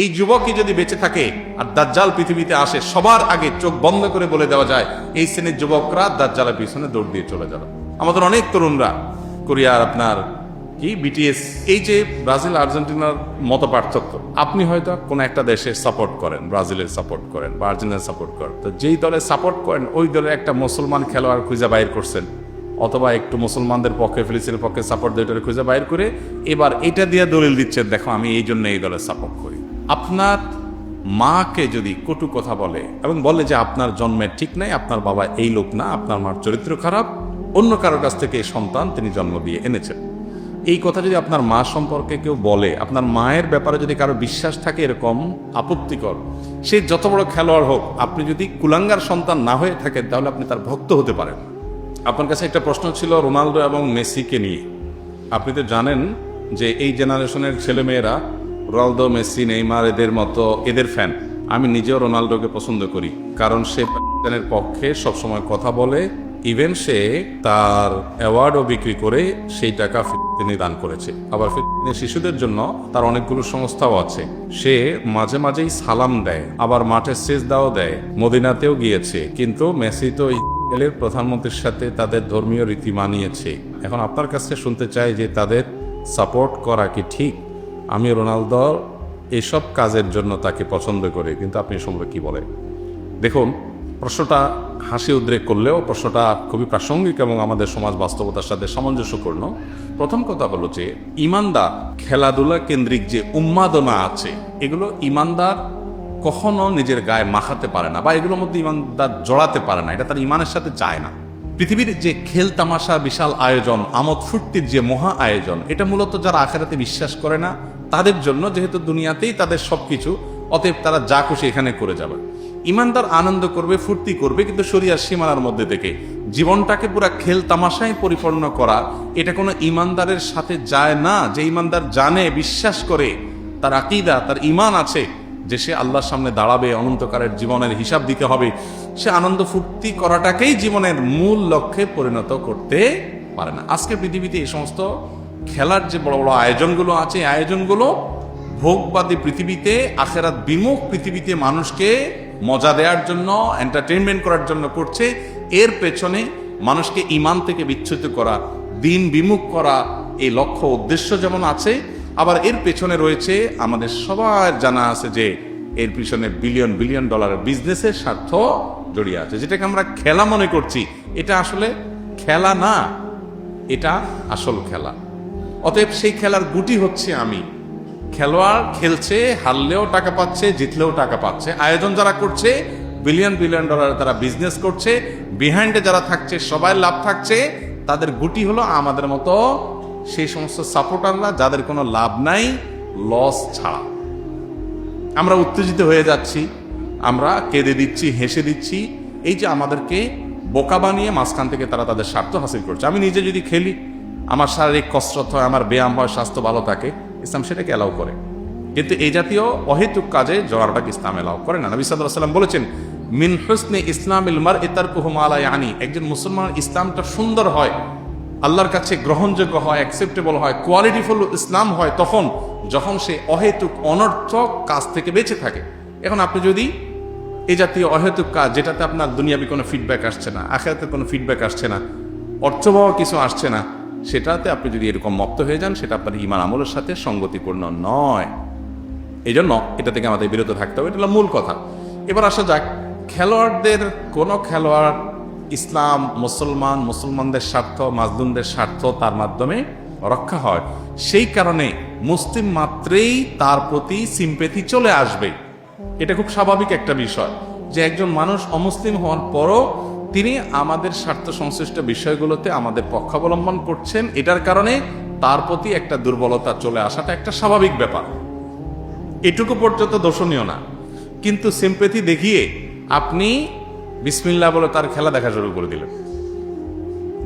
এই যুবকই যদি বেঁচে থাকে আর দাজ্জাল পৃথিবীতে আসে, সবার আগে চোখ বন্ধ করে বলে দেওয়া যায়, এই শ্রেণির যুবকরা দাজ্জালের পিছনে দৌড় দিয়ে চলে যাবে। আমাদের অনেক তরুণরা কোরিয়ার আপনার কি বিটিএস এই যে ব্রাজিল, আর্জেন্টিনার মতো পার্থক্য। আপনি হয়তো কোনো একটা দেশের সাপোর্ট করেন, ব্রাজিলের সাপোর্ট করেন বা আর্জেন্টিনার সাপোর্ট করেন। তো যেই দলে সাপোর্ট করেন, ওই দলে একটা মুসলমান খেলোয়াড় খুঁজে বাইর করছেন। অথবা একটু মুসলমানদের পক্ষে, ফিলিস্তিনের পক্ষে সাপোর্ট দিয়ে খুঁজে বাইর করে, এবার এটা দিয়ে দলিল দিচ্ছেন, দেখো, আমি এই জন্য এই দলের সাপোর্ট করি। আপনার মাকে যদি কটু কথা বলে এবং বলে যে আপনার জন্মের ঠিক নাই, আপনার বাবা এই লোক না, আপনার মার চরিত্র খারাপ, অন্য কারোর কাছ থেকে সন্তান তিনি জন্ম দিয়ে এনেছেন। এই কথা যদি আপনার মা সম্পর্কে কেউ বলে, আপনার মায়ের ব্যাপারে যদি কারও বিশ্বাস থাকে এরকম আপত্তিকর, সে যত বড় খেলোয়াড় হোক, আপনি যদি কুলাঙ্গার সন্তান না হয়ে থাকেন, তাহলে আপনি তার ভক্ত হতে পারেন। আপনার কাছে একটা প্রশ্ন ছিল রোনালদো এবং মেসিকে নিয়ে। আপনি তো জানেন যে এই জেনারেশনের ছেলেমেয়েরা রোনালদো, মেসি, নেইমার এদের মতো এদের ফ্যান আমি নিজেও রোনালদোকে পছন্দ করি, কারণ সে পাকিস্তানের পক্ষে সবসময় কথা বলে ইভেন সে তার অ্যাওয়ার্ডও বিক্রি করে সেই টাকা তিনি দান করেছে। আবার ফিলিস্তিনি শিশুদের জন্য তার অনেকগুলো সংস্থাও আছে। সে মাঝে মাঝেই সালাম দেয়, আবার মাঠে সেচ দাও দেয়, মদিনাতেও গিয়েছে, কিন্তু মেসি তো ইসরায়েলের প্রধানমন্ত্রীর সাথে তাদের ধর্মীয় রীতি মানিয়েছে। এখন আপনার কাছে শুনতে চাই যে তাদের সাপোর্ট করা কি ঠিক? আমি রোনালদো, এসব কাজের জন্য তাকে পছন্দ করি, কিন্তু আপনি সম্পর্কে কি বলেন? দেখুন, প্রশ্নটা হাসি উদ্রেক করলেও প্রশ্নটা খুবই প্রাসঙ্গিক এবং আমাদের সমাজ বাস্তবতার সাথে সামঞ্জস্যপূর্ণ। প্রথম কথা হলো যে, ইমানদার খেলাধুলা কেন্দ্রিক যে উন্মাদনা আছে, এগুলো ইমানদার কখনো নিজের গায়ে মাখাতে পারে না বা এগুলোর মধ্যে ইমানদার জড়াতে পারে না, এটা তার ইমানের সাথে যায় না। পৃথিবীর যে খেল তামাশা বিশাল আয়োজন, আমোদ ফুর্তির যে মহা আয়োজন, এটা মূলত যারা আখেরাতে বিশ্বাস করে না তাদের জন্য যেহেতু দুনিয়াতেই তাদের সবকিছু, অতএব তারা যা খুশি এখানে করে যাবে। ইমানদার আনন্দ করবে, ফুর্তি করবে, কিন্তু শরিয়ার সীমানার মধ্যে থেকে জীবনটাকে পুরো খেল তামাশায় পরিপূর্ণ করা, এটা কোনো ইমানদারের সাথে যায় না। যে ইমানদার জানে, বিশ্বাস করে, তার আকিদা, তার ইমান আছে, যে সে আল্লাহর সামনে দাঁড়াবে অনন্তকারের জীবনের হিসাব দিতে হবে। সে আনন্দ ফুর্তি করাটাকেই জীবনের মূল লক্ষ্যে পরিণত করতে পারে না। আজকে পৃথিবীতে এই সমস্ত খেলার যে বড় বড় আয়োজনগুলো আছে, এই আয়োজনগুলো ভোগবাদী পৃথিবীতে, আখেরাত বিমুখ পৃথিবীতে মানুষকে মজা দেওয়ার জন্য এন্টারটেনমেন্ট করার জন্য করছে। এর পেছনে মানুষকে ইমান থেকে বিচ্ছুত করা, দিন বিমুখ করা, এই লক্ষ্য উদ্দেশ্য যেমন আছে, আবার এর পেছনে রয়েছে আমাদের সবার জানা আছে যে এর পিছনে বিলিয়ন বিলিয়ন ডলারের বিজনেসের স্বার্থ জড়িয়ে আছে। যেটাকে আমরা খেলা মনে করছি, এটা আসলে খেলা না, এটা আসল খেলা। অতএব সেই খেলার গুটি হচ্ছে আমি। খেলোয়াড় খেলছে, হারলেও টাকা পাচ্ছে, জিতলেও টাকা পাচ্ছে। আয়োজন যারা করছে বিলিয়ন বিলিয়ন ডলার তারা বিজনেস করছে বিহাইন্ডে যারা থাকছে, সবাই লাভ থাকছে, তাদের গুটি হলো আমাদের মতো সেই সমস্ত সাপোর্টাররা যাদের কোনো লাভ নাই লস ছাড়া। আমরা উত্তেজিত হয়ে যাচ্ছি, আমরা কেঁদে দিচ্ছি, হেসে দিচ্ছি, এই যে আমাদেরকে বোকা বানিয়ে মাঝখান থেকে তারা তাদের স্বার্থ হাসিল করছে। আমি নিজে যদি খেলি আমার শারীরিক কসরত হয়, আমার ব্যায়াম হয়, স্বাস্থ্য ভালো থাকে, ইসলাম সেটাকে অ্যালাউ করে। কিন্তু এই জাতীয় অহেতুক কাজে জড়াটাকে ইসলাম অ্যালাউ করে না। নবী সাল্লাম বলেছেন, মিন হুসনে ইসলাম ইলমার ইতার কুহমালাই আনি একজন মুসলমান, ইসলামটা সুন্দর হয়, আল্লাহর কাছে গ্রহণযোগ্য হয় অ্যাকসেপ্টেবল হয় কোয়ালিটিফুল ইসলাম হয়, তখন যখন সে অহেতুক, অনর্থক কাজ থেকে বেঁচে থাকে। এখন আপনি যদি এই জাতীয় অহেতুক কাজ, যেটাতে আপনার দুনিয়াবি কোনো ফিডব্যাক আসছে না, আখেরাতে কোনো ফিডব্যাক আসছে না, অর্থবহ কিছু আসছে না সেটাতে আপনি যদি এরকম মত্ত হয়ে যান, সেটা আপনার ইমান আমলের সাথে সঙ্গতিপূর্ণ নয়। এই জন্য এটা থেকে আমাদের বিরত থাকতে হবে। এটা মূল কথা। এবার আসা যাক, খেলোয়াড়দের, কোনো খেলোয়াড় ইসলাম, মুসলমান, মুসলমানদের স্বার্থ, মাজলুমদের স্বার্থ তার মাধ্যমে রক্ষা হয়। সেই কারণে মুসলিম মাত্রেই তার প্রতি সিম্পেথি চলে আসবে। এটা খুব স্বাভাবিক একটা বিষয় যে একজন মানুষ অমুসলিম হওয়ার পরও তিনি আমাদের স্বার্থ সংশ্লিষ্ট বিষয়গুলোতে আমাদের পক্ষাবলম্বন করছেন। এটার কারণে তার প্রতি একটা দুর্বলতা চলে আসাটা একটা স্বাভাবিক ব্যাপার। এটুকু পর্যন্ত দর্শনীয় না। কিন্তু সিম্পেথি দেখিয়ে আপনি বিসমিল্লা বলে তার খেলা দেখা শুরু করে দিলেন।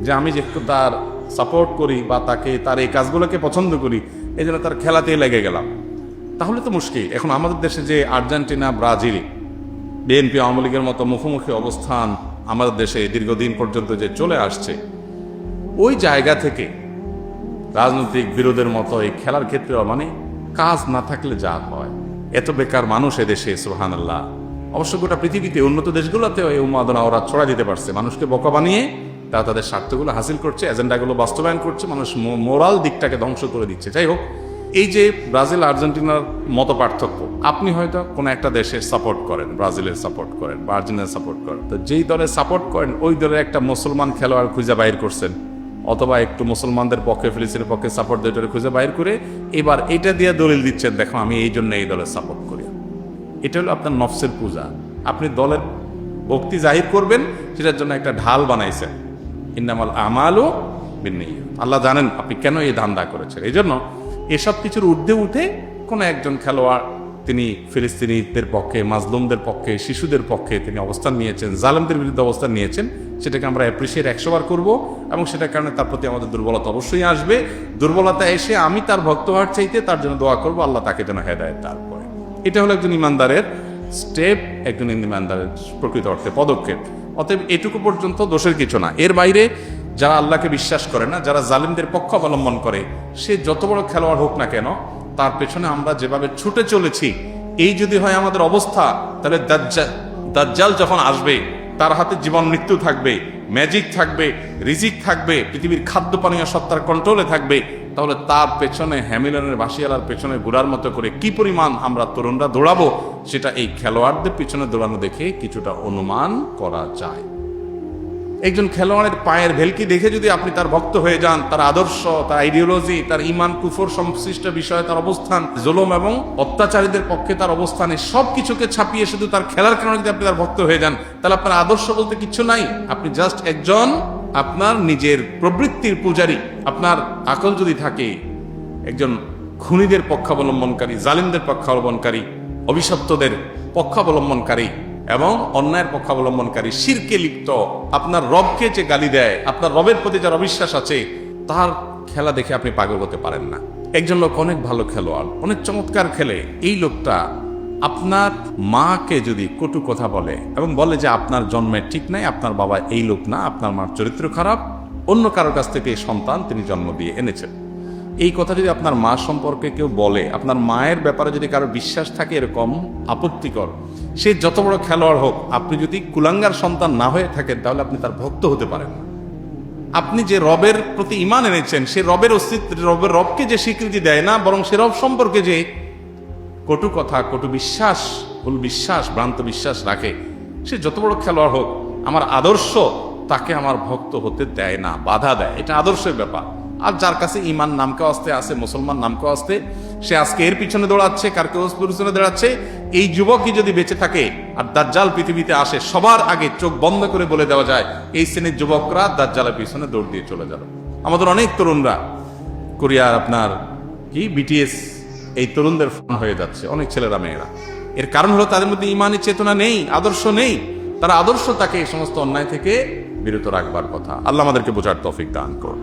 যে আমি যেহেতু তার সাপোর্ট করি বা তাকে, তার এই কাজগুলোকে পছন্দ করি, এই জন্য তার খেলাতেই লেগে গেলাম। তাহলে তো মুশকিল। এখন আমাদের দেশে যে আর্জেন্টিনা, ব্রাজিল, বিএনপি, আওয়ামী লীগের মতো মুখোমুখি অবস্থান আমাদের দেশে দীর্ঘদিন পর্যন্ত যে চলে আসছে, ওই জায়গা থেকে রাজনৈতিক বিরোধের মতো এই খেলার ক্ষেত্রে মানে কাজ না থাকলে যা হয়। এত বেকার মানুষ এদেশে সোহান আল্লাহ অবশ্য গোটা পৃথিবীতে উন্নত দেশগুলোতে এই উন্মাদনা ওরা ছড়া দিতে পারছে। মানুষকে বোকা বানিয়ে তারা তাদের স্বার্থগুলো হাসিল করছে, এজেন্ডাগুলো বাস্তবায়ন করছে, মানুষ মোরাল দিকটাকে ধ্বংস করে দিচ্ছে। যাই হোক, এই যে ব্রাজিল আর্জেন্টিনার মতো পার্থক্য আপনি হয়তো কোনো একটা দেশের সাপোর্ট করেন ব্রাজিলের সাপোর্ট করেন বা আর্জেন্টিনার সাপোর্ট করেন। তো যেই দলের সাপোর্ট করেন, ওই দলের একটা মুসলমান খেলোয়াড় খুঁজে বাইর করছেন। অথবা একটু মুসলমানদের পক্ষে, ফিলিস্তিনের পক্ষে সাপোর্ট দিয়ে খুঁজে বাইর করে এবার এটা দিয়ে দলিল দিচ্ছেন, দেখো, আমি এই জন্য এই দলের সাপোর্ট করি। এটা হলো আপনার নফসের পূজা। আপনি দলের ভক্তি জাহির করবেন, সেটার জন্য একটা ঢাল বানাইছেন। ইন্নামাল আমালও আল্লাহ জানেন আপনি কেন এই ধান্দা করেছেন। এই জন্য এসব কিছুর ঊর্ধ্বে উঠে কোনো একজন খেলোয়াড় তিনি ফিলিস্তিনিদের পক্ষে, মাজলুমদের পক্ষে, শিশুদের পক্ষে তিনি অবস্থান নিয়েছেন, জালেমদের বিরুদ্ধে অবস্থান নিয়েছেন। সেটাকে আমরা অ্যাপ্রিসিয়েট একশো বার করব এবং সেটার কারণে তার প্রতি আমাদের দুর্বলতা অবশ্যই আসবে। দুর্বলতা এসে আমি তার ভক্ত হওয়ার চাইতে তার জন্য দোয়া করব, আল্লাহ তাকে যেন হেদায়ত তারপরে এটা হলো একজন ইমানদারের স্টেপ একজন ইমানদারের প্রকৃত অর্থে পদক্ষেপ। অতএব এটুকু পর্যন্ত দোষের কিছু না। এর বাইরে যারা আল্লাহকে বিশ্বাস করে না, যারা জালিমদের পক্ষ অবলম্বন করে, সে যত বড় খেলোয়াড় হোক না কেন তার পেছনে আমরা যেভাবে ছুটে চলেছি, এই যদি হয় আমাদের অবস্থা, তাহলে দাজ্জা- দাজ্জাল যখন আসবে, তার হাতে জীবন মৃত্যু থাকবে ম্যাজিক থাকবে, রিজিক থাকবে, পৃথিবীর খাদ্য পানীয় সত্তার কন্ট্রোলে থাকবে, তাহলে তার পেছনে হ্যামিলনের বাসিয়ালার পেছনে ঘোরার মতো করে কি পরিমাণ আমরা তরুণরা দৌড়াবো, সেটা এই খেলোয়াড়দের পিছনে দৌড়ানো দেখে কিছুটা অনুমান করা যায়। একজন খেলোয়াড়ের পায়ের ভেলকি দেখে যদি আপনি তার ভক্ত হয়ে যান, তার আদর্শ, তার আইডিওলজি তার ইমান কুফর সংশ্লিষ্ট বিষয়ে তার অবস্থান, জুলুম এবং অত্যাচারীদের পক্ষে তার অবস্থানে সব কিছুকে ছাপিয়ে শুধু তার খেলার কারণে যদি আপনি তার ভক্ত হয়ে যান, তাহলে আপনার আদর্শ বলতে কিছু নাই। আপনি জাস্ট একজন আপনার নিজের প্রবৃত্তির পূজারী। আপনার আকল যদি থাকে, একজন খুনিদের পক্ষাবলম্বনকারী, জালিমদের পক্ষাবলম্বনকারী, অভিশপ্তদের পক্ষাবলম্বনকারী এবং অন্যায়ের পক্ষাবলম্বনকারী, শিরকে লিপ্ত, আপনার রবকে যে গালি দেয়, আপনার রবের প্রতি যার অবিশ্বাস আছে, তার খেলা দেখে আপনি পাগল হতে পারেন না। একজন লোক অনেক ভালো খেলোয়াড়, অনেক চমৎকার খেলে, এই লোকটা আপনার মাকে যদি কটু কথা বলে এবং বলে যে আপনার জন্মের ঠিক নাই, আপনার বাবা এই লোক না, আপনার মার চরিত্র খারাপ, অন্য কারোর কাছ থেকে এই সন্তান তিনি জন্ম দিয়ে এনেছেন। এই কথা যদি আপনার মা সম্পর্কে কেউ বলে, আপনার মায়ের ব্যাপারে যদি কারও বিশ্বাস থাকে এরকম আপত্তিকর সে যত বড় খেলোয়াড় হোক, আপনি যদি কুলাঙ্গার সন্তান না হয়ে থাকেন, তাহলে আপনি তার ভক্ত হতে পারেন আপনি যে রবের প্রতি ইমান এনেছেন, সে রবের অস্তিত্ব, রবের রবকে যে স্বীকৃতি দেয় না, বরং সে রব সম্পর্কে যে কটু কথা, কটু বিশ্বাস, ভুল বিশ্বাস, ভ্রান্ত বিশ্বাস রাখে, সে যত বড় খেলোয়াড় হোক, আমার আদর্শ তাকে আমার ভক্ত হতে দেয় না, বাধা দেয়। এটা আদর্শের ব্যাপার। আর যার কাছে ইমান নামকে আসতে আছে মুসলমান নামকে আসতে, সে আজকে এর পিছনে দৌড়াচ্ছে, কার কেউ পিছনে দৌড়াচ্ছে? এই যুবকই যদি বেঁচে থাকে আর দাজ্জাল পৃথিবীতে আসে, সবার আগে চোখ বন্ধ করে বলে দেওয়া যায়, এই শ্রেণির যুবকরা দাজ্জালের পিছনে দৌড় দিয়ে চলে যাবে আমাদের অনেক তরুণরা, কোরিয়ার আপনার কি বিটিএস এই তরুণদের ফোন হয়ে যাচ্ছে, অনেক ছেলেরা, মেয়েরা। এর কারণ হলো তাদের মধ্যে ইমানি চেতনা নেই, আদর্শ নেই। তারা আদর্শ তাকে এই সমস্ত অন্যায় থেকে বিরত রাখবার কথা। আল্লাহ আমাদেরকে বোঝার তৌফিক দান করুন।